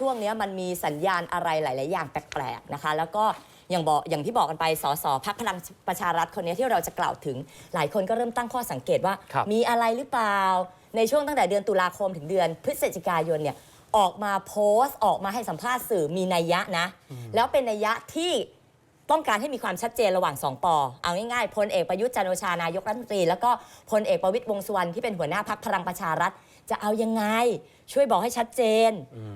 ช่วงเนี้ยมันมีสัญญาณอะไรหลาย ๆ อย่างแปลก ๆ นะคะ แล้วก็อย่างบอกอย่างที่บอกกันไปสสพักพลังประชารัฐคนนี้ที่เราจะกล่าวถึง หลายคนก็เริ่มตั้งข้อสังเกตว่าครับมีอะไรหรือเปล่า ในช่วงตั้งแต่เดือนตุลาคมถึงเดือนพฤศจิกายนเนี่ยออกมาโพสต์ออกมาให้สัมภาษณ์สื่อมีนัยยะนะ แล้วเป็นนัยยะที่ต้องการให้มีความชัดเจนระหว่างสองปอเอาง่ายๆพลเอกประยุทธ์จันทร์โอชานายกรัฐมนตรี แล้วก็พลเอกประวิตยวงษ์สุวรรณที่เป็นหัวหน้าพักพลังประชารัฐ จะเอายังไง ช่วยบอกให้ชัดเจน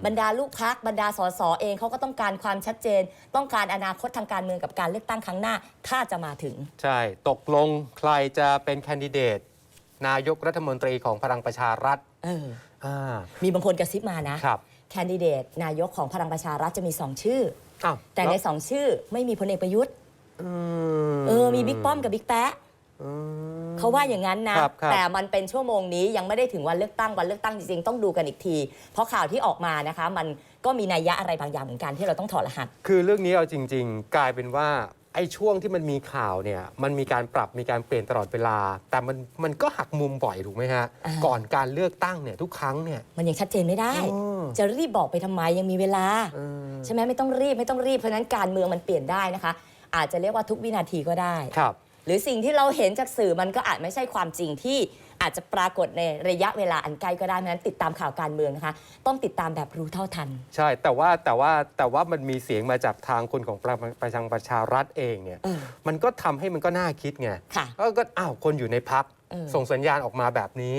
บรรดาลูกพักบรรดาสสเองเขาก็ต้องการความชัดเจน ต้องการอนาคตทางการเมืองกับการเลือกตั้งครั้งหน้า ถ้าจะมาถึง ใช่ ตกลงใครจะเป็นแคนดิเดต นายกรัฐมนตรีของพลังประชารัฐเอออ่ามีบางคนกระซิบมานะครับแคนดิเดต นายกของพลังประชารัฐจะมีสองชื่อ อ้าวแต่ในล้วสองชื่อไม่มีพลเอกประยุทธ์ อืเออ มีบิ๊กป้อมกับบิ๊กแป๊ะ อืม เขาว่าอย่างนั้นนะ ครับครับ แต่มันเป็นชั่วโมงนี้ยังไม่ได้ถึงวันเลือกตั้งวันเลือกตั้งจริงๆต้องดูกันอีกที เพราะข่าวที่ออกมานะคะ มันก็มีนัยยะอะไรบางอย่างเหมือนกันที่เราต้องถอดรหัส คือเรื่องนี้เอาจริง ๆ กลายเป็นว่าไอ้ช่วงที่มันมีข่าวเนี่ยมันมีการปรับมีการเปลี่ยนตลอดเวลา แต่มันมันก็หักมุมบ่อยถูกไหมฮะ อ่า ก่อนการเลือกตั้งเนี่ยทุกครั้งเนี่ย มันยังชัดเจนไม่ได้ อ๋อ จะรีบบอกไปทำไมยังมีเวลา เออ ใช่ไหมไม่ต้องรีบไม่ต้องรีบเพราะฉะนั้นการเมืองมันเปลี่ยนได้นะคะ อาจจะเรียกว่าทุกวินาทีก็ได้ ครับ หรือสิ่งที่เราเห็นจากสื่อมันก็อาจไม่ใช่ความจริงที่อาจจะปรากฏในระยะเวลาอันใกล้ก็ได้เพราะฉะนั้นติดตามข่าวการเมืองนะคะ ต้องติดตามแบบรู้เท่าทัน ใช่แต่ว่าแต่ว่าแต่ว่ามันมีเสียงมาจากทางคนของประประชังประชารัฐเองเนี่ย เออ มันก็ทำให้มันก็น่าคิดไงค่ะก็ก็อ้าวคนอยู่ในพักเออ ส่งสัญญาณออกมาแบบนี้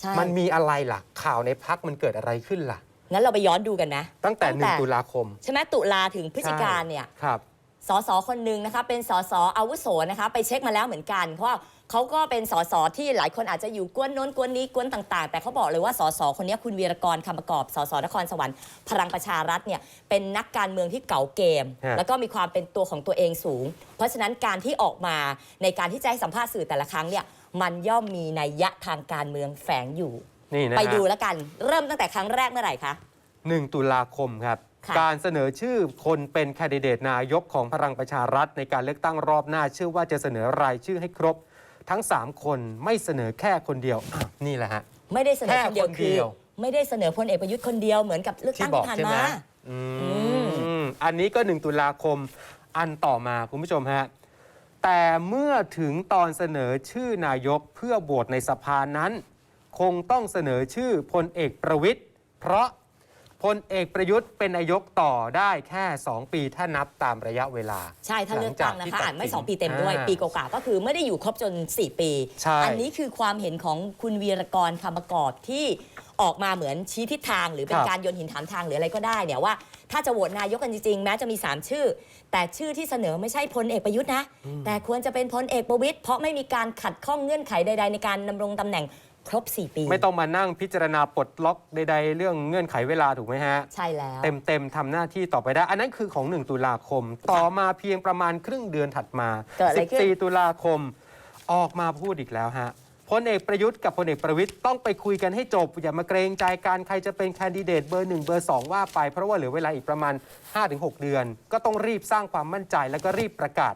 ใช่มันมีอะไรล่ะ ข่าวในพักมันเกิดอะไรขึ้นล่ะ งั้นเราไปย้อนดูกันนะตั้งแต่หนึ่งตุลาคม ใช่ไหมตุลาถึงพฤศจิกาเนี่ย ครับ สสคนหนึ่งนะคะเป็นสสอาวุโสนะคะไปเช็คมาแล้วเหมือนกัน เพราะว่าเขาก็เป็นสสที่หลายคนอาจจะอยู่กวนโน้นกวนนี้กวนต่างๆ แต่เขาบอกเลยว่าสสคนนี้คุณวีรกรคำประกอบสสนครสวรรค์พลังประชารัฐเนี่ยเป็นนักการเมืองที่เก่าเกม ฮะ แล้วก็มีความเป็นตัวของตัวเองสูง เพราะฉะนั้นการที่ออกมาในการที่จะให้สัมภาษณ์สื่อแต่ละครั้งเนี่ยมันย่อมมีนัยยะทางการเมืองแฝงอยู่ นี่นะไปฮะดูแล้วกัน เริ่มตั้งแต่ครั้งแรกเมื่อไหร่คะ หนึ่งตุลาคมครับค่ะ การเสนอชื่อคนเป็นแคนดิเดตนายกของพลังประชารัฐ ในการเลือกตั้งรอบหน้า เชื่อว่าจะเสนอรายชื่อให้ครบ ทั้ง 3 คนไม่เสนอแค่คนเดียวอ้าวนี่แหละฮะ ไม่ได้เสนอคนเดียวแค่คนคืเดีอยว ไม่ได้เสนอพลเอกประยุทธ์คนเดียวเหมือนกับเลือกที่ตั้งบอกที่ผ่านใช่ไหมมา อืมมอันนี้ก็ 1 ตุลาคม อันต่อมาคุณผู้ชมฮะ แต่เมื่อถึงตอนเสนอชื่อนายกเพื่อโหวตในสภานั้น คงต้องเสนอชื่อพลเอกประวิทย์เพราะ พลเอกประยุทธ์เป็นนายกต่อได้แค่ 2 ปีถ้านับตามระยะเวลา ใช่ถ้าเลือกตั้งหลังจากที่นะคะตัดอ่านไม่สิน2ปีเต็มด้วยอ่าปีกว่าๆก็คือไม่ได้อยู่ครบจน 4 ปีใช่อันี้คือความเห็นของคุณวีรกรคำประกอบที่ออกมาเหมือนชี้ทิศทาง หรือเป็นการโยนหินถามทางหรืออะไรก็ได้เนี่ยว่าถ้าจะโหวตนายกกันจริงๆแม้จะมี 3 ชื่อ แต่ชื่อที่เสนอไม่ใช่พลเอกประยุทธ์นะ แต่ควรจะเป็นพลเอกประวิตยเพราะไม่มีการขัดข้องเงื่อนไขใด ๆ ในการดำรงตำแหน่ง ครบ 4 ปี ไม่ต้องมานั่งพิจารณาปลดล็อกใดๆ เรื่องเงื่อนไขเวลาถูกไหมฮะ ใช่แล้ว เต็มเต็มๆทำหน้าที่ต่อไปได้ อันนั้นคือของ 1 ตุลาคม ต่อมาเพียงประมาณครึ่งเดือนถัดมา เกิดอะไรขึ้น 14 ตุลาคม ออกมาพูดอีกแล้วฮะพลเอกประยุทธ์กับพลเอกประวิทย์ต้องไปคุยกันให้จบ อย่ามาเกรงใจการใครจะเป็นแคนดิเดตเบอร์หนึ่งเบอร์สองว่าไป เพราะว่าเหลือเวลาอีกประมาณ 5-6 เดือน ก็ต้องรีบสร้างความมั่นใจแล้วก็รีบประกาศ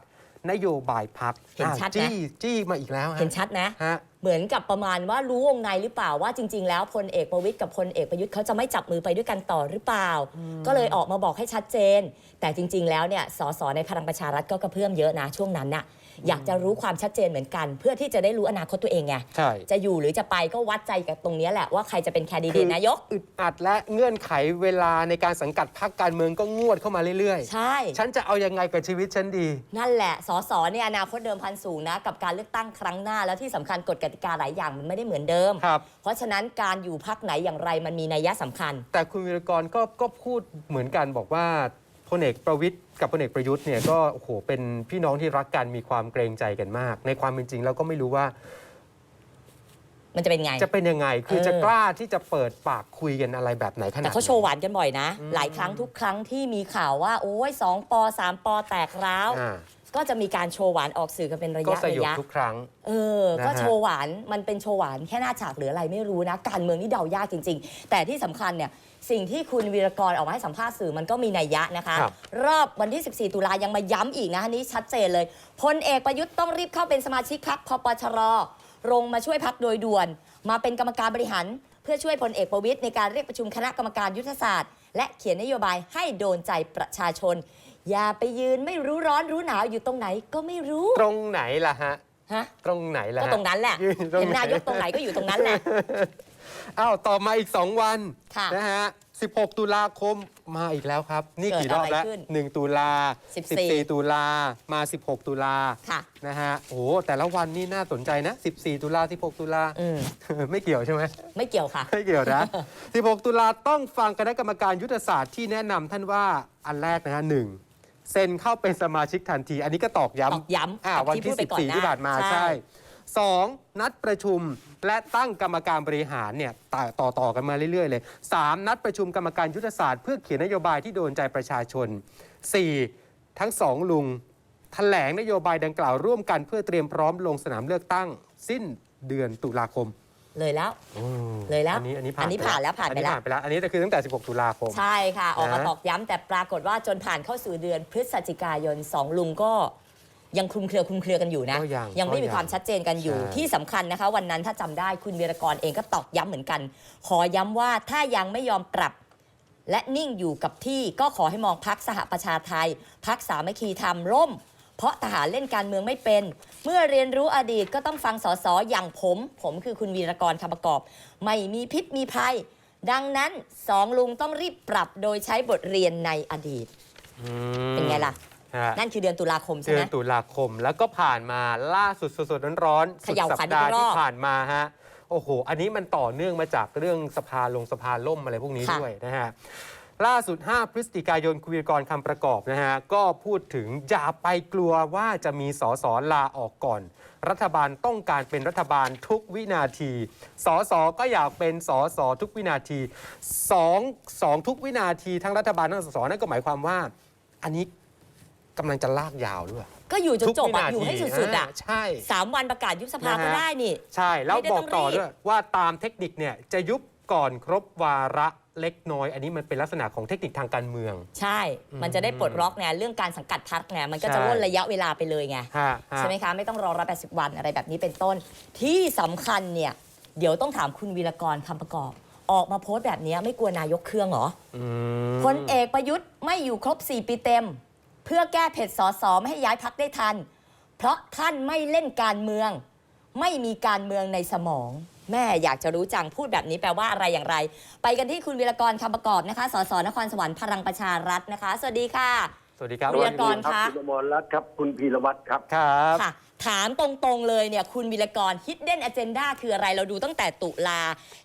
นโยบายพักเห็นชัดไหมจี้จี้มาอีกแล้วฮะ เห็นชัดนะ ฮะ เหมือนกับประมาณว่ารู้วงในหรือเปล่าว่าจริง ๆ แล้วพลเอกประวิตยกับพลเอกประยุทธ์เขาจะไม่จับมือไปด้วยกันต่อหรือเปล่า ก็เลยออกมาบอกให้ชัดเจน แต่จริง ๆ แล้วเนี่ยสสในพลังประชารัฐก็กระเพื่อมเยอะนะช่วงนั้นน่ะ อยากจะรู้ความชัดเจนเหมือนกัน เพื่อที่จะได้รู้อนาคตตัวเองไงใช่จะอยู่หรือจะไปก็วัดใจกับตรงเนี้ยแหละว่าใครจะเป็นแคนดิเดตนายกอึดอัดและเงื่อนไขเวลาในการสังกัดพรรคการเมืองก็งวดเข้ามาเรื่อยใช่ๆฉันจะเอายังไงกับชีวิตฉันดี นั่นแหละสสเนี่ยอนาคตเดิมพันสูงนะกับการเลือกตั้งครั้งหน้าแล้วที่สำคัญกฎกติกาหลายอย่างมันไม่ได้เหมือนเดิมครับเพราะฉะนั้นการอยู่พักไหนอย่างไรมันมีนัยยะสำคัญ แต่คุณวิรกรก็ก็พูดเหมือนกันบอกว่า พลเอกประวิทย์กับพลเอกประยุทธ์เนี่ยก็โอ้โหเป็นพี่น้องที่รักกันมีความเกรงใจกันมาก ในความเป็นจริงเราก็ไม่รู้ว่ามันจะเป็นไง จะเป็นยังไงคือเออจะกล้าที่จะเปิดปากคุยกันอะไรแบบไหนขนาดแต่เขาโชว์หวานกันบ่อยนะ หลายครั้งทุกครั้งที่มีข่าวว่า โอ้ยสองปอสามปอแตกร้าวอ่า ก็จะมีการโชว์หวานออกสื่อกันเป็นระก็ยะสระยบยะ ทุกครั้ง เออ นะฮะ ก็โชว์หวาน มันเป็นโชว์หวานแค่หน้าฉากหรืออะไรไม่รู้นะ การเมืองนี่เดายากจริง ๆ แต่ที่สำคัญเนี่ย สิ่งที่คุณวีรกรออกมาให้สัมภาษณ์สื่อมันก็มีนัยยะนะคะครับรอบวันที่ 14 ตุลายังมาย้ำอีกนะอันนี้ชัดเจนเลย พลเอกประยุทธ์ต้องรีบเข้าเป็นสมาชิกพักพปชรลงมาช่วยพักโดยด่วน มาเป็นกรรมการบริหาร เพื่อช่วยพลเอกประวิตยในการเรียกประชุมคณะกรรมการยุทธศาสตร์ และเขียนนโยบายให้โดนใจประชาชน อย่าไปยืนไม่รู้ร้อนรู้หนาวอยู่ตรงไหนก็ไม่รู้ ตรงไหนล่ะฮะ ฮะ ตรงไหนล่ะก็ฮะ ตรงนั้นแหละ ยืนตรงไหน เห็นนายกตรงไหนก็อยู่ตรงนั้นแหละ อ้าวต่อมาอีก 2 วันค่ะนะฮะ 16 ตุลาคมมาอีกแล้วครับ นี่กี่รอบแล้ว เกิดอะไรขึ้น1 ตุลา14 14ตุลามา 16 ตุลาค่ะ นะฮะโอ้โหแต่ละวันนี่น่าสนใจนะ 14 ตุลา16 ตุลา อืม ไม่เกี่ยวใช่ไหม ไม่เกี่ยวค่ะ ไม่เกี่ยวนะ 16 ตุลาต้องฟังคณะกรรมการยุทธศาสตร์ที่แนะนำท่านว่าอันแรกนะฮะหนึ่ง เซ็นเข้าเป็นสมาชิกทันที อันนี้ก็ตอกย้ำตอกย้ำอ่ากับวันที่ที่ พูดไปก่อนหน้า14 ที่ผ่านมาใช่ ใช่สองนัดประชุมและตั้งกรรมการบริหารเนี่ยต่อต่อต่อกันมาเรื่อยๆเลยสามนัดประชุมกรรมการยุทธศาสตร์เพื่อเขียนนโยบายที่โดนใจประชาชนสี่ทั้งสองลุงแถลงนโยบายดังกล่าวร่วมกันเพื่อเตรียมพร้อมลงสนามเลือกตั้ง สิ้นเดือนตุลาคม เลยแล้วอืมเลยแล้ว อันนี้อันนี้ผ่านอันนี้ผ่านแล้วผ่านไปแล้วอัผ่านไปแล้ว อันนี้คือตั้งแต่ 16 ตุลาคม ใช่ค่ะ ออกมานะตอกย้ำแต่ปรากฏว่าจนผ่านเข้าสู่เดือนพฤศจิกายนสองลุงก็ยังคลุมเครือคลุมเครือกันอยู่นะ ก็ยังยังไม่ก็มียังความชัดเจนกันอยู่ใช่ ที่สำคัญนะคะ วันนั้นถ้าจำได้คุณวีรกรเองก็ตอกย้ำเหมือนกัน ขอย้ำว่าถ้ายังไม่ยอมปรับ และนิ่งอยู่กับที่ก็ขอให้มองพักสหประชาไทยพักสามัคคีธรรมร่ม เพราะทหารเล่นการเมืองไม่เป็น เมื่อเรียนรู้อดีตก็ต้องฟังสสอย่างผม ผมคือคุณวีรกรคำประกอบ ไม่มีพิษมีภัย ดังนั้นสองลุงต้องรีบปรับโดยใช้บทเรียนในอดีต อืมเป็นไงล่ะ ฮะนั่นคือเดือนตุลาคมใช่เดืไหอม นตุลาคมแล้วก็ผ่านมาล่าสุดสดๆร้อนๆเขสุดย่าสัขวัญปดาห์อีกรที่อบผ่านมาฮะโอ้โห อันนี้มันต่อเนื่องมาจากเรื่องสภาลงสภาล่มอะไรพวกนี้ค่ะ ด้วยนะฮะ ล่าสุด 5 พฤศจิกายนคุยกรคำประกอบนะฮะ ก็พูดถึงอย่าไปกลัวว่าจะมีสสลาออกก่อน รัฐบาลต้องการเป็นรัฐบาลทุกวินาทีสสก็อยากเป็นสสทุกวินาทีสองสองทุกวินาทีทั้งรัฐบาลทั้งสสนั่นก็หมายความว่า อันนี้กำลังจะลากยาวด้วยก็อยู่จนจบทุกวิอะนาอยู่ให้ทีสุดๆอะาใช่ สามวันประกาศยุบสภานะฮะก็ได้นี่ ใช่ แล้วไม่ได้บอกต่อต้องรีบด้วยว่าตามเทคนิคเนี่ยจะยุบก่อนครบวาระ เล็กน้อย อันนี้มันเป็นลักษณะของเทคนิคทางการเมือง ใช่ มันจะได้ปลดล็อกไงเรื่องการสังกัดพักไงมันก็จะใช่ล่นระยะเวลาไปเลยไงฮะฮะใช่ไหมคะไม่ต้องรอร้อยแปดสิบวันอะไรแบบนี้เป็นต้น ที่สำคัญเนี่ยเดี๋ยวต้องถามคุณวีรกรคำประกอบ ออกมาโพสต์แบบนี้ไม่กลัวนายกเครื่องเหรออืมพลเอกประยุทธ์ไม่อยู่ครบ 4 ปีเต็ม เพื่อแก้เผ็ดสอสอไม่ให้ย้ายพักได้ทัน เพราะท่านไม่เล่นการเมือง ไม่มีการเมืองในสมอง แม่อยากจะรู้จังพูดแบบนี้แปลว่าอะไรอย่างไร ไปกันที่คุณวีรกรคำประกอบนะคะสสนครสวรรค์พลังประชารัฐนะคะ สวัสดีค่ะ สวัสดีครับ วีรกรคะ คุณอมรรัตน์ครับ คุณพีรวัตรครับ ครับ ค่ะ ถามตรงๆเลยเนี่ย คุณวีรกร hidden agenda คืออะไรเราดูตั้งแต่ตุลา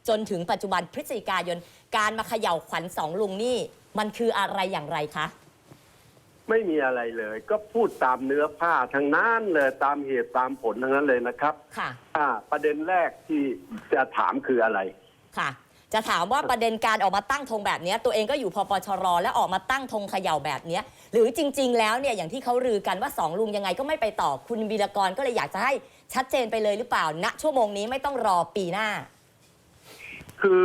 จนถึงปัจจุบันพฤศจิกายน การมาเขย่าขวัญสองลุงนี่ มันคืออะไรอย่างไรคะ ไม่มีอะไรเลย ก็พูดตามเนื้อผ้าทั้งนั้นเลยตามเหตุตามผลทั้งนั้นเลยนะครับค่ะ อ่าประเด็นแรกที่จะถามคืออะไร ค่ะ จะถามว่าประเด็นการออกมาตั้งธงแบบเนี้ยตัวเองก็อยู่พปชรและออกมาตั้งธงเขย่าแบบเนี้ยหรือจริง ๆ แล้วเนี่ยอย่างที่เขาลือกันว่าสองลุงยังไงก็ไม่ไปต่อคุณวีรกรก็เลยอยากจะให้ชัดเจนไปเลยหรือเปล่าณชั่วโมงนี้ไม่ต้องรอปีหน้า คือ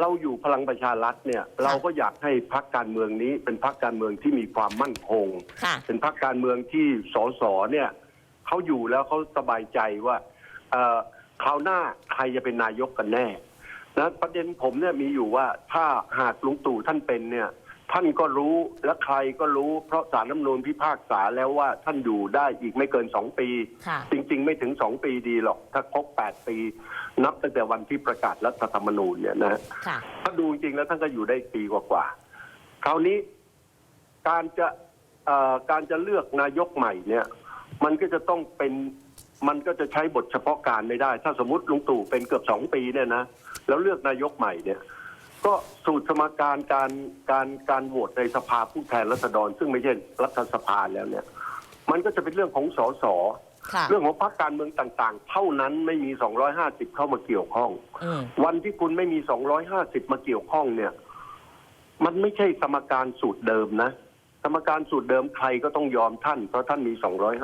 เราอยู่พลังประชารัฐเนี่ยเราก็อยากให้พักการเมืองนี้ เป็นพักการเมืองที่มีความมั่นคง ค่ะ เป็นพักการเมืองที่สสเนี่ยเขาอยู่แล้วเขาสบายใจว่าเอ่อคราวหน้าใครจะเป็นนายกกันแน่นะประเด็นผมเนี่ยมีอยู่ว่าถ้าหากลุงตู่ท่านเป็นเนี่ย ท่านก็รู้และใครก็รู้เพราะสารรัฐธรรมนูญพิพากษาแล้วว่าท่านอยู่ได้อีกไม่เกินสองปี ค่ะ จริง ๆ ไม่ถึงสองปีดีหรอก ถ้าครบแปดปี นับตั้งแต่วันที่ประกาศรัฐธรรมนูญเนี่ยนะค่ะ ถ้าดูจริงแล้วท่านก็อยู่ได้ปีกว่าๆ คราวนี้การจะเอ่อการจะเลือกนายกใหม่เนี่ย มันก็จะต้องเป็นมันก็จะใช้บทเฉพาะการไม่ได้ ถ้าสมมติลุงตู่เป็นเกือบสองปีเนี่ยนะแล้วเลือกนายกใหม่เนี่ย ก็สูตรสมการการการการโหวตในสภาผู้แทนราษฎร ซึ่งไม่ใช่รัฐสภาแล้วเนี่ย มันก็จะเป็นเรื่องของสสค่ะเรื่องของพรรคการเมืองต่างๆ เท่านั้นไม่มี 250 เข้ามาเกี่ยวข้องอืมวันที่คุณไม่มี 250 มาเกี่ยวข้องเนี่ย มันไม่ใช่สมการสูตรเดิมนะ สมการสูตรเดิมใครก็ต้องยอมท่าน เพราะท่านมี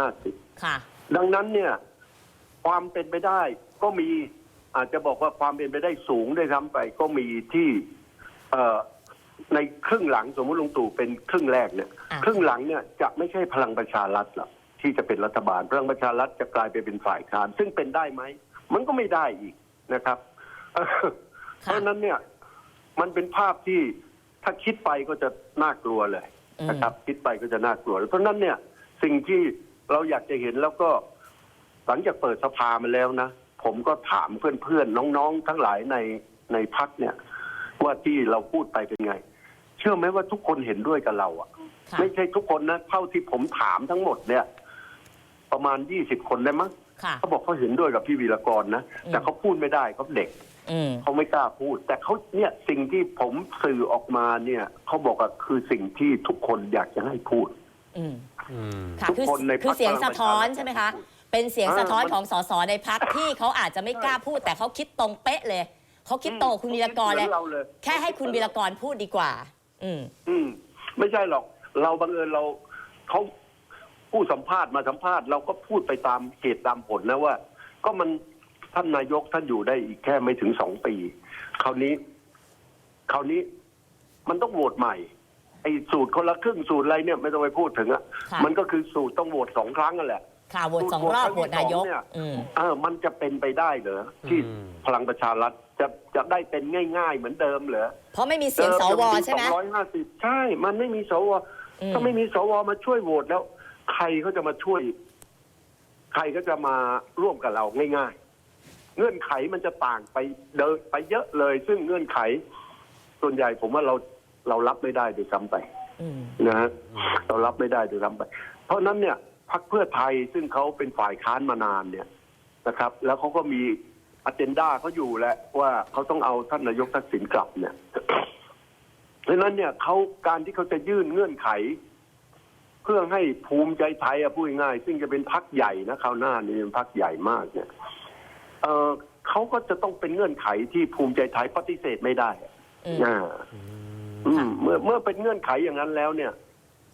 250 ค่ะ ดังนั้นเนี่ย ความเป็นไปได้ก็มี อาจจะบอกว่าความเป็นไปได้สูงได้วยซ้ำไปก็มีที่เอ่อในครึ่งหลังสมมติลุงตู่เป็นครึ่งแรกเนี่ย อะ ครึ่งหลังเนี่ยจะไม่ใช่พลังประชารัฐหรอกที่จะเป็นรัฐบาลพลังประชารัฐจะกลายไปเป็นฝ่ายค้านซึ่งเป็นได้ไหมมันก็ไม่ได้อีกนะครับเพราะฉะนั้นเนี่ยมันเป็นภาพที่ถ้าคิดไปก็จะน่ากลัวเลยนะครับคิดไปก็จะน่ากลัว เพราะฉะนั้นเนี่ยสิ่งที่เราอยากจะเห็นแล้วก็หลังจากเปิดสภามาแล้วนะ ผมก็ถามเพื่อนๆน้องๆ ทั้งหลายในในพักเนี่ย ว่าที่เราพูดไปเป็นไง เชื่อไหมว่าทุกคนเห็นด้วยกับเราอะค่ะ ไม่ใช่ทุกคนนะเท่าที่ผมถามทั้งหมดเนี่ย ประมาณยี่สิบคนได้มั้งค่ะเขาบอกเขาเห็นด้วยกับพี่วีรกรนะแต่เขาพูดไม่ได้เขาเด็กอืมเขาไม่กล้าพูด แต่เขาเนี่ยสิ่งที่ผมสื่อออกมาเนี่ยเขาบอกว่าคือสิ่งที่ทุกคนอยากจะให้พูดอืมอืมค่ะทุกคือคนในพรรคคือเสียงสะท้อนพลังประชารัฐใช่ไหมคะ เป็นเสียงสะท้อนเออมันของสสในพักที่เขาอาจจะไม่กล้าพูด แต่เขาคิดตรงเป๊ะเลยเขาคิดตรงกับคุณวีรกรเลยหมือนเราเลยแค่ให้คุณวีรกรพูดดีกว่า อืม อืม ไม่ใช่หรอก เราบังเอิญเราเขาผู้สัมภาษณ์มาสัมภาษณ์เราก็พูดไปตามเหตุตามผลนะว่า ก็มันท่านนายกท่านอยู่ได้อีกแค่ไม่ถึงสองปี คราวนี้ คราวนี้มันต้องโหวตใหม่ ไอ้สูตรคนละครึ่งสูตรอะไรเนี่ย ไม่ต้องไปพูดถึงอะค่ะ มันก็คือสูตรต้องโหวตสองครั้งนั่นแหละ ค่ะโหวตสองรอบโหวตนายกเนี่ยอืม เออมันจะเป็นไปได้เหรอที่อืม พลังประชารัฐจะจะได้เป็นง่าย ๆ เหมือนเดิมเหรอเพราะไม่มีเสียงสวใช่ไหมสองร้อยห้าสิบใช่ มันไม่มีสวอืม ถ้าไม่มีสวมาช่วยโหวตแล้ว ใครเขาจะมาช่วย ใครก็จะมาร่วมกับเราง่ายๆ เงื่อนไขมันจะต่างไปเดินไปเยอะเลย ซึ่งเงื่อนไข ส่วนใหญ่ผมว่าเราเรารับไม่ได้ด้วยซ้ำไป อืม นะฮะเรารับไม่ได้ด้วยซ้ำไป เพราะฉะนั้นเนี่ย พรรคเพื่อไทยซึ่งเขาเป็นฝ่ายค้านมานานเนี่ยนะครับ แล้วเขาก็มีอเจนดาเขาอยู่แล้วว่าเขาต้องเอาท่านนายกทักษิณกลับเนี่ยเพราะฉะนั้นเนี่ยเขาการที่เขาจะยื่นเงื่อนไข เพื่อให้ภูมิใจไทยอะพูดง่ายๆซึ่งจะเป็นพักใหญ่นะคราวหน้านี่เป็นพักใหญ่มากเนี่ยเออเขาก็จะต้องเป็นเงื่อนไขที่ภูมิใจไทยปฏิเสธไม่ได้อะอืมอ่าอืมเมื่อเมื่อเป็นเงื่อนไขอย่างนั้นแล้วเนี่ย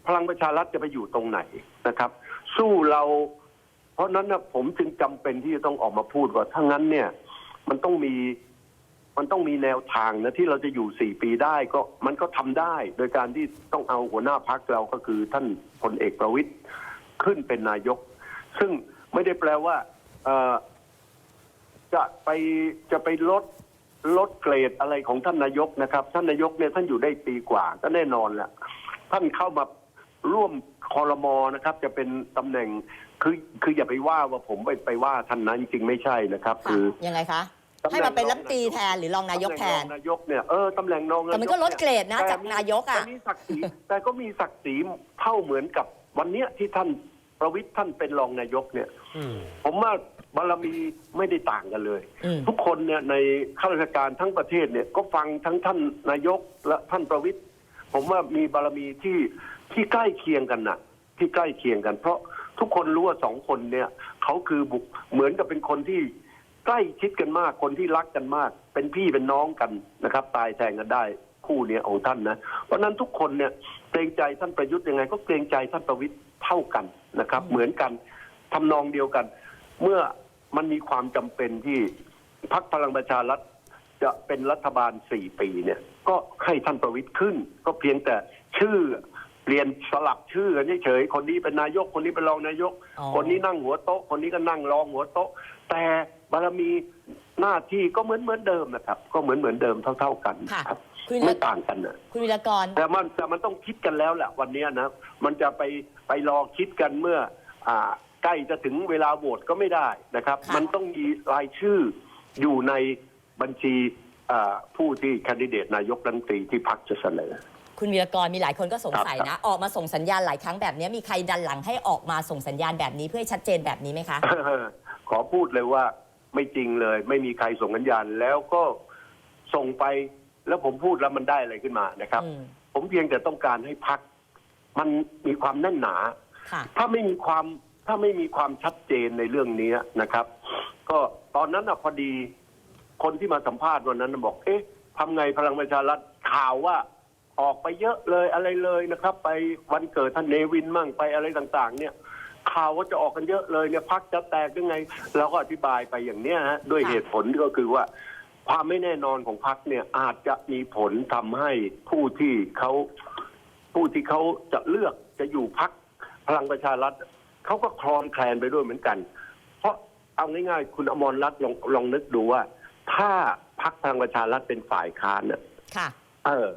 พลังประชารัฐจะไปอยู่ตรงไหนนะครับ สู้เรา เพราะนั้นนะผมจึงจำเป็นที่จะต้องออกมาพูดว่าถ้างั้นเนี่ย มันต้องมีมันต้องมีแนวทางนะที่เราจะอยู่สี่ปีได้ก็มันก็ทำได้ โดยการที่ต้องเอาหัวหน้าพักเราก็คือท่านพลเอกประวิตยขึ้นเป็นนายก ซึ่งไม่ได้แปลว่าจะไปจะไปลดลดเกรดอะไรของท่านนายกนะครับ ท่านนายกเนี่ยท่านอยู่ได้ปีกว่า ก็แน่นอนแหละท่านเข้ามา ร่วมคอรมอนะครับ จะเป็นตำแหน่งคือคืออย่าไปว่าว่าผมไปไปว่าท่านนะจริงๆไม่ใช่นะครับค่ะคือยังไงคะตำแหน่งให้มาเป็นรรัองฐมนตรีนายกแทนหรือรองนายกแทนตำหงรองนายกเนี่ยเออตำแหน่งรองนายกแต่มันก็ลดเกรดนะแต่จากนายกอะแต่มีศักดิ์ศรีแต่ก็มีศักดิ์ศรีเท่าเหมือนกับวันเนี้ยที่ท่านประวิตยท่านเป็นรองนายกเนี่ยอืมผมว่าบารมีไม่ได้ต่างกันเลยอืมทุกคนเนี่ยในข้าราชการทั้งประเทศเนี่ยก็ฟังทั้งท่านนายกและท่านประวิตย ผมว่ามีบารมีที่ที่ใกล้เคียงกันน่ะ ที่ใกล้เคียงกัน เพราะทุกคนรู้ว่าสองคนเนี่ยเขาคือบุกเหมือนกับเป็นคนที่ใกล้ชิดกันมากคนที่รักกันมาก เป็นพี่เป็นน้องกันนะครับ ตายแทนกันได้คู่เนี้ยของท่านนะ เพราะนั้นทุกคนเนี่ยเกรงใจท่านประยุทธ์ยังไง ก็เกรงใจท่านประวิตยเท่ากันนะครับ เหมือนกันทำนองเดียวกัน เมื่อมันมีความจำเป็นที่พักพลังประชารัฐ จะเป็นรัฐบาลสี่ปีเนี่ย ก็ให้ท่านประวิตยขึ้น ก็เพียงแต่ชื่อเปลี่ยนสลับชื่อกันเฉยๆคนนี้เป็นนายกคนนี้เป็นรองนายก อ๋อ คนนี้นั่งหัวโต๊ะ คนนี้ก็นั่งรองหัวโต๊ะ แต่บารมีหน้าที่ก็เหมือนเหมือนเดิมนะครับ ก็เหมือนเหมือนเดิมเท่า ๆกันค่ะครับคุณวีไม่รต่างกันนะ คุณวีรกร แต่มันแต่มันต้องคิดกันแล้วแหละวันเนี้ยนะ มันจะไปไปรอคิดกันเมื่ออ่าใกล้จะถึงเวลาโหวตก็ไม่ได้นะครับ ค่ะ มันต้องมีรายชื่ออยู่ใน บัญชีอ่าผู้ที่แคนดิเดตนายกรัฐมนตรีที่พรรคจะเสนอ คุณวีรกรมีหลายคนก็สงสัยครันะบออกมาส่งสัญญาณหลายครั้งแบบนี้มีใครดันหลังให้ออกมาส่งสัญญาณแบบนี้เพื่อให้ชัดเจนแบบนี้ไหมคะ ขอพูดเลยว่าไม่จริงเลย ไม่มีใครส่งสัญญาณแล้วก็ส่งไปแล้วผมพูดแล้วมันได้อะไรขึ้นมานะครับอืมผมเพียงแต่ต้องการให้พักมันมีความแน่นหนาค่ะถ้าไม่มีความถ้าไม่มีความชัดเจนในเรื่องนี้นะครับ ก็ตอนนั้นอะพอดี คนที่มาสัมภาษณ์วันนั้นบอก เอ๊ะทำไงพลังประชารัฐข่าวว่าออกไปเยอะเลยอะไรเลยนะครับ ไปวันเกิดท่านเนวินมั่งไปอะไรต่างๆ เนี่ย ข่าวว่าจะออกกันเยอะเลยเนี่ยพักจะแตกยังไงเราก็อธิบายไปอย่างเนี้ยฮะด้วยเหตุผลก็คือว่า ความไม่แน่นอนของพักเนี่ยอาจจะมีผลทำให้ผู้ที่เขาผู้ที่เขาจะเลือกจะอยู่พักพลังประชารัฐเขาก็คลอนแคลนไปด้วยเหมือนกัน เพราะเอาง่ายๆ คุณอมรรัตน์ลองลองนึกดูว่า ถ้าพักพลังประชารัฐเป็นฝ่ายค้านเนี่ยค่ะ เออ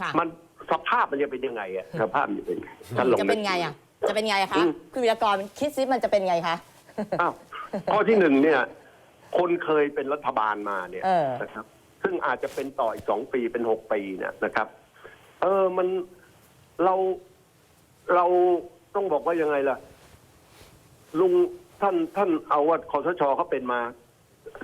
ค่ะ มันสภาพมันจะเป็นยังไงอะสภาพมันจะเป็นยังไงท่านลองจะเป็นไงอะ จะเป็นไงอะคะอืมคุณวิรากรคิดซิมันจะเป็นไงคะอ้าวข้อที่หนึ่งเนี่ย คนเคยเป็นรัฐบาลมาเนี่ยเออนะครับ ซึ่งอาจจะเป็นต่ออีกสองปีเป็นหกปีเนี่ยนะครับ เออมันเราเราต้องบอกว่ายังไงล่ะ ลุงท่านท่านเอาว่าคอสชเขาเป็นมา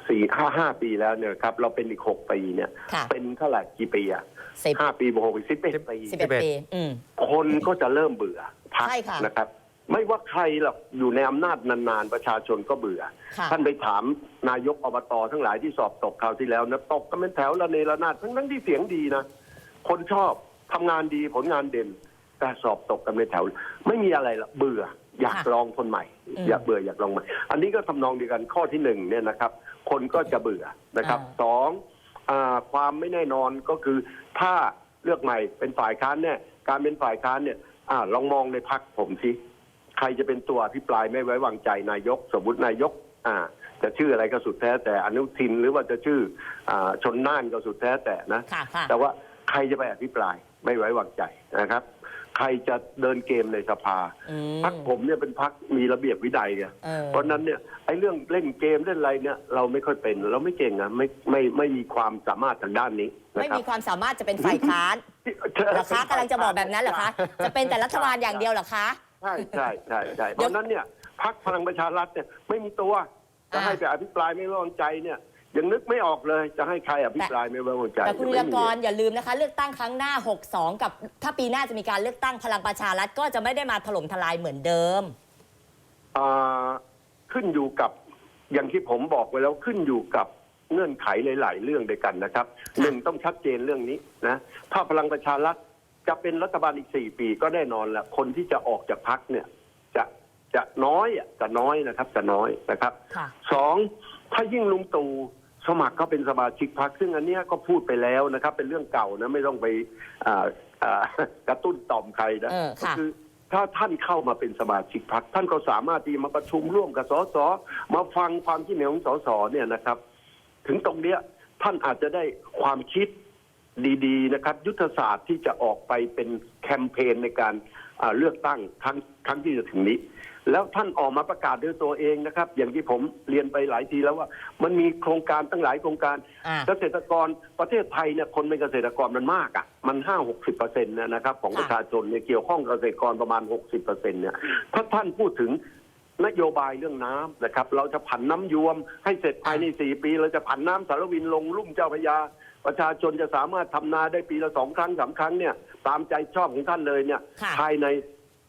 สี่ห้าห้าปีแล้วเนี่ยครับ เราเป็นอีกหกปีเนี่ย ค่ะเป็นเท่าไหร่กี่ปีอะสิบห้าปีบวกหกอีกสิบเอ็ดปี สิบเอ็ดปี อืม คนก็จะเริ่มเบื่อพักใช่ค่ะนะครับ ไม่ว่าใครหรอกอยู่ในอำนาจนานๆ ประชาชนก็เบื่อ ค่ะ ท่านไปถามนายกอบตทั้งหลายที่สอบตกคราวที่แล้วนะตกกันเป็นแถวระเนระนาดทั้งทั้งที่เสียงดีนะ คนชอบทำงานดีผลงานเด่น แต่สอบตกกันเป็นแถว ไม่มีอะไรละเบื่อ อยากค่ะลองคนใหม่ อืม อยากเบื่ออยากลองใหม่ อันนี้ก็ทำนองเดียวกันข้อที่หนึ่งเนี่ยนะครับ คนก็จะเบื่อนะครับอ่าสองอาความไม่แน่นอนก็คือถ้าเลือกใหม่เป็นฝ่ายค้านเนี่ยการเป็นฝ่ายค้านเนี่ยอ่าลองมองในพักผมสิใครจะเป็นตัวอภิปรายไม่ไว้วางใจนายก สมมตินายก อ่า จะชื่ออะไรก็สุดแท้แต่อนุทินหรือว่าจะชื่ออาชนน่านก็สุดแท้แต่นะค่ะค่ะแต่ว่าใครจะไปอภิปรายไม่ไว้วางใจนะครับ ใครจะเดินเกมในสภาอืม พักผมเนี่ยเป็นพักมีระเบียบวินัยไงเออ เพราะฉะนั้นเนี่ยไอ้เรื่องเล่นเกมเล่นอะไรเนี่ยเราไม่ค่อยเป็นเราไม่เก่งอะไม่ไม่ไม่มีความสามารถทางด้านนี้นะไม่ครับมีความสามารถจะเป็นฝ่ายค้านเหรอคะกำลังจะบอกแบบนั้นเหรอคะ จะเป็นแต่รัฐบาลอย่างเดียวเหรอคะ ใช่ใช่ใช่ใช่เพเดี๋ยวราะฉะนั้นเนี่ยพักพลังประชารัฐเนี่ยไม่มีตัวจะอ่า ให้ไปอภิปรายไม่ไว้วางใจเนี่ย ยังนึกไม่ออกเลยจะให้ใครอภิปรายไม่ไว้วางใจแต่คุณวิไม่รมีกรอย่าลืมนะคะ เลือกตั้งครั้งหน้า 62 กับถ้าปีหน้าจะมีการเลือกตั้งพลังประชารัฐก็จะไม่ได้มาถล่มทลายเหมือนเดิมอ่าขึ้นอยู่กับอย่างที่ผมบอกไว้แล้วขึ้นอยู่กับเงื่อนไขหลาย ๆ เรื่องด้วยกันนะครับค่ะหนึ่งต้องชัดเจนเรื่องนี้นะถ้าพลังประชารัฐจะเป็นรัฐบาลอีกสี่ปีก็แน่นอนแหละคนที่จะออกจากพักเนี่ย จะจะน้อยอะจะน้อยนะครับ จะน้อยนะครับค่ะสองถ้ายิ่งลุงตู่ สมัครก็เป็นสมาชิกพรรคซึ่งอันเนี้ยก็พูดไปแล้วนะครับ เป็นเรื่องเก่านะไม่ต้องไปอ่าอ่ากระตุ้นต่อมใครนะเออก็ค่ะ คือ ถ้าท่านเข้ามาเป็นสมาชิกพรรคท่านก็สามารถที่มาประชุมร่วมกับสสมาฟังความคิดเห็นของสสเนี่ยนะครับ ถึงตรงเนี้ยท่านอาจจะได้ความคิดดีๆนะครับ ยุทธศาสตร์ที่จะออกไปเป็นแคมเปญในการอ่าเลือกตั้งครั้งครั้งที่จะถึงนี้ แล้วท่านออกมาประกาศด้วยตัวเองนะครับ อย่างที่ผมเรียนไปหลายทีแล้วว่า มันมีโครงการตั้งหลายโครงการ อ่า เกษตรกรประเทศไทยเนี่ยคนเป็นเกษตรกรมันมากอะ่ะมันห้าหกสิบเปอร์เซ็นต์นะครับ ของค่ะ ประชาชนเนี่ยเกี่ยวข้องกับเกษตรกรประมาณหกสิบเปอร์เซ็นต์เนี่ยถ้าท่านพูดถึงนโยบายเรื่องน้ำนะครับ เราจะผันน้ำยวมให้เสร็จภายในสี่ปี เราจะผันน้ำสารวินลงลุ่มเจ้าพระยา ประชาชนจะสามารถทำนาได้ปีละสองครั้งสามครั้งเนี่ยตามใจชอบของท่านเลยเนี่ยค่ะ ภายใน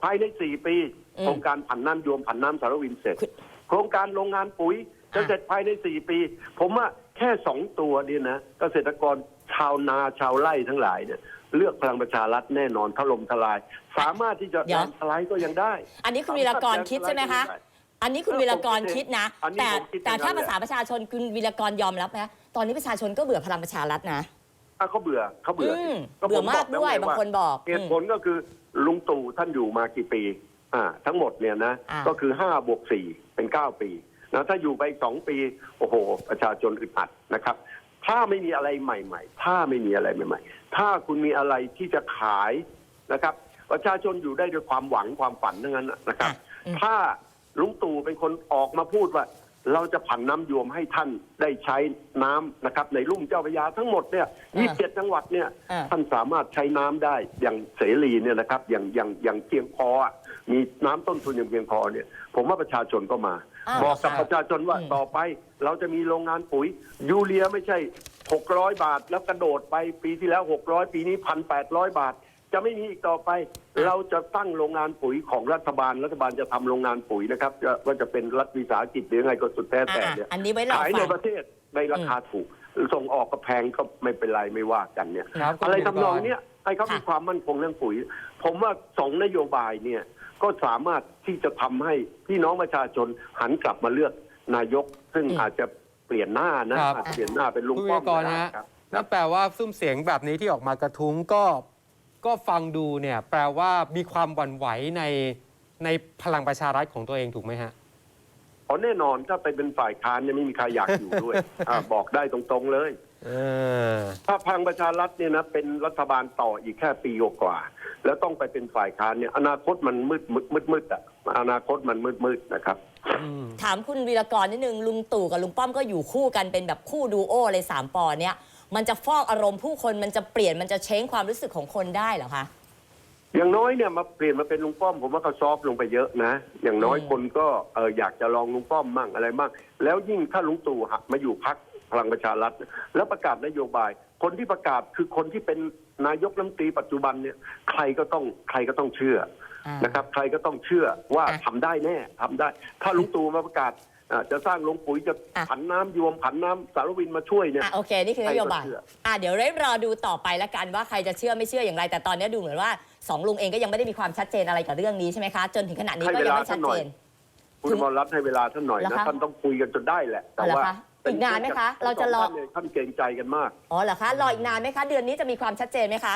ภายในสี่ปีอืม โครงการผันน้ำยวมผันน้ำสารวินเสร็จคือโครงการโรงงานปุ๋ยจะอะเสร็จภายในสี่ปี ผมว่าแค่สองตัวเนี่ยนะเกษตรกรชาวนาชาวไร่ทั้งหลายเนี่ยเลือกพลังประชารัฐแน่นอนถล่มทลาย สามารถที่จะเดี๋ยวแลนด์สไลด์ก็ยังได้ อันนี้คุณวีรกรคิดใช่ไหมคะ อันนี้คุณเออวีรกรผมคิดคิดนะอันนี้แต่ผมคิดแต่อย่างนั้นถ้าแหละภาษาประชาชนคุณวีรกรยอมรับไหมตอนนี้ประชาชนก็เบื่อพลังประชารัฐนะอะเขาเบื่อเขาเบื่ออืมก็เบื่อมากผด้วยแล้บางคนบอกเหตุผลก็คือลุงตู่ท่านอยู่มากี่ปี อ่าทั้งหมดเนี่ยนะอ่า ก็คือห้าบวกสี่เป็นเก้าปีนะถ้าอยู่ไปอีกสองปีโอ้โห ประชาชนอึดอัดนะครับ ถ้าไม่มีอะไรใหม่ ๆ ถ้าไม่มีอะไรใหม่ ๆ ถ้าคุณมีอะไรที่จะขายนะครับ ประชาชนอยู่ได้ด้วยความหวังความฝันทั้งนั้นนะครับ อะอืม ถ้าลุงตู่เป็นคนออกมาพูดว่า เราจะผันน้ำยวมให้ท่านได้ใช้น้ำนะครับ ในลุ่มเจ้าพระยาทั้งหมดเนี่ย27จังหวัดเนี่ย อ่า ท่านสามารถใช้น้ำได้อย่างเสรีเนี่ยนะครับ อย่างอย่างอย่างเพียงพออะ มีน้ำต้นทุนอย่างเพียงพอเนี่ย ผมว่าประชาชนก็มาอ้าวบอกกับประชาชนว่าอืม ต่อไป เราจะมีโรงงานปุ๋ย ยูเรียไม่ใช่ 600 บาท แล้วกระโดดไปปีที่แล้ว 600 ปีนี้ 1,800 บาท จะไม่มีอีกต่อไป เราจะตั้งโรงงานปุ๋ยของรัฐบาลรัฐบาลจะทำโรงงานปุ๋ยนะครับจะว่าจะเป็นรัฐวิสาหกิจหรือไงก็สุดแท้แต่เนี่ยอะอันนี้ไว้รอขายฟัในงประเทศในราคาถูก ส่งออกก็แพงก็ไม่เป็นไรไม่ว่ากันเนี่ย ครับคุณอะไรวีรกรทำนองเนี้ยให้เขาค่ะมีความมั่นคงเรื่องปุ๋ย ผมว่าสองนโยบายเนี่ย ก็สามารถที่จะทำให้พี่น้องประชาชนหันกลับมาเลือกนายก ซึ่งอืมอาจจะเปลี่ยนหน้านะครับอาจจะเปลี่ยนหน้าเป็นลุงคุณวีป้รอมกรก็ได้นะฮะครับนั่นแปลว่าซุ้มเสียงแบบนี้ที่ออกมากระทุ้งก็ก็ฟังดูเนี่ย แปลว่ามีความหวั่นไหวในในพลังประชารัฐของตัวเองถูกไหมฮะเพราะแน่นอนถ้าไปเป็นฝ่ายค้านเนี่ยไม่มีใครอยากอยู่ด้วยอ่าบอกได้ตรงๆเลยเออถ้าพลังประชารัฐเนี่ยนะเป็นรัฐบาลต่ออีกแค่ปีกว่าๆ แล้วต้องไปเป็นฝ่ายค้านเนี่ย อนาคตมันมืดมืดมืดมืดอะอนาคตมันมืดมืดนะครับอืมถามคุณวีรกรนิดนึงลุงตู่กับลุงป้อมก็อยู่คู่กันเป็นแบบคู่ดูโอเลยสามปอเนี่ย มันจะฟอกอารมณ์ผู้คนมันจะเปลี่ยนมันจะเช้งความรู้สึกของคนได้เหรอคะอย่างน้อยเนี่ยมาเปลี่ยนมาเป็นลุงป้อมผมว่าก็ซอฟต์ลงไปเยอะนะ อย่างน้อยอืมคนก็เอออยากจะลองลุงป้อมมั่งอะไรมั่งแล้วยิ่งถ้าลุงตู่หักมาอยู่พักพลังประชารัฐ แล้วประกาศนโยบาย คนที่ประกาศคือคนที่เป็น นายกรัฐมนตรีปัจจุบันเนี่ยใครก็ต้องใครก็ต้องเชื่ออ่านะครับ ใครก็ต้องเชื่อว่าอะทำได้แน่ทำได้ ถ้าลุงตู่มาประกาศอะจะสร้างโรงปุ๋ยจะอะผันน้ำยวมผันน้ำสารวินมาช่วยเนี่ยอะโอเค นี่คือนโยบายใครก็เชื่ออะเดี๋ยวเรรอดูต่อไปแล้วกันว่าใครจะเชื่อไม่เชื่ออย่างไร แต่ตอนนี้ดูเหมือนว่าสองลุงเองก็ยังไม่ได้มีความชัดเจนอะไรกับเรื่องนี้ใช่ไหมคะจนถึงขณะนี้ก็ยังไม่ชัดเจนคุณหมอรัฐให้เวลาท่านหน่อยเหรอนะคะท่านต้องคุยกันจนได้แหละแต่เอาเหรอว่าคะ อีกนานไหมคะ เราจะรอท่นนี่ยท่านเกรงใจกันมาก อ๋อเหรอคะ รออีกนานไหมคะ เดือนนี้จะมีความชัดเจนไหมคะ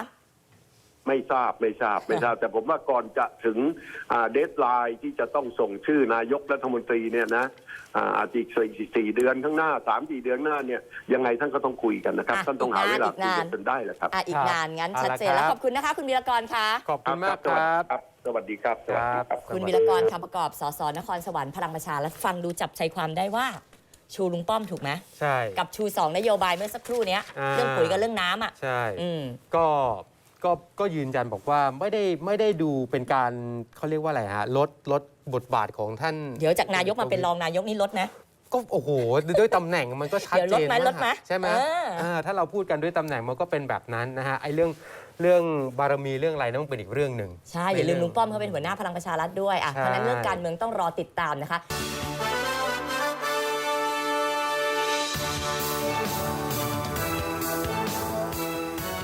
ไม่ทราบไม่ทราบไม่ทราบ แต่ผมว่าก่อนจะถึงเดทไลน์ที่จะต้องส่งชื่อนายกรัฐมนตรีเนี่ยนะอ่าอาจจะอีกสี่สี่เดือนข้างหน้าสามสี่เดือนหน้าเนี่ยยังไงท่านก็ต้องคุยกันนะครับอะท่านต้องหาเวลาอีกคุยนานกันจนได้แหละครับอะอีกนานงั้นเอาชัดละเจนแล้วครับขอบคุณนะคะ คุณวีรกรคะขอบคุณมากครับครับสวัสดีครับ สวัสดีครับ คุณวีรกรคำประกอบสสนครสวรรค์พลังประชารัฐฟังดูจับใจความได้ว่า ชูลุงป้อมถูกไหมใช่ กับชูสองนโยบายเมื่อสักครู่เนี้ยอ่า เรื่องปุ๋ยกับเรื่องน้ำอะ ใช่ อืม ก็ก็ก็ยืนยันบอกว่าไม่ได้ไม่ได้ดูเป็นการเขาเรียกว่าอะไรฮะลดลดบทบาทของท่านเดี๋ยวจากนายกมาเป็นรองนายกนี่ลดนะ ก็โอ้โหด้วยตำแหน่งมันก็ชัดเดี๋ยวเจลดนไหมมากลดไหมใช่ไหมเออเออถ้าเราพูดกันด้วยตำแหน่งมันก็เป็นแบบนั้นนะฮะไอ้เรื่องเรื่องบารมีเรื่องอะไรนั่นมันเป็นอีกเรื่องหนึ่งใช่ อย่าลืมลุงป้อมเขาเป็นหัวหน้าพลังประชารัฐด้วยอะใช่เพราะฉะนั้นเรื่องการเมืองต้องรอติดตามนะคะ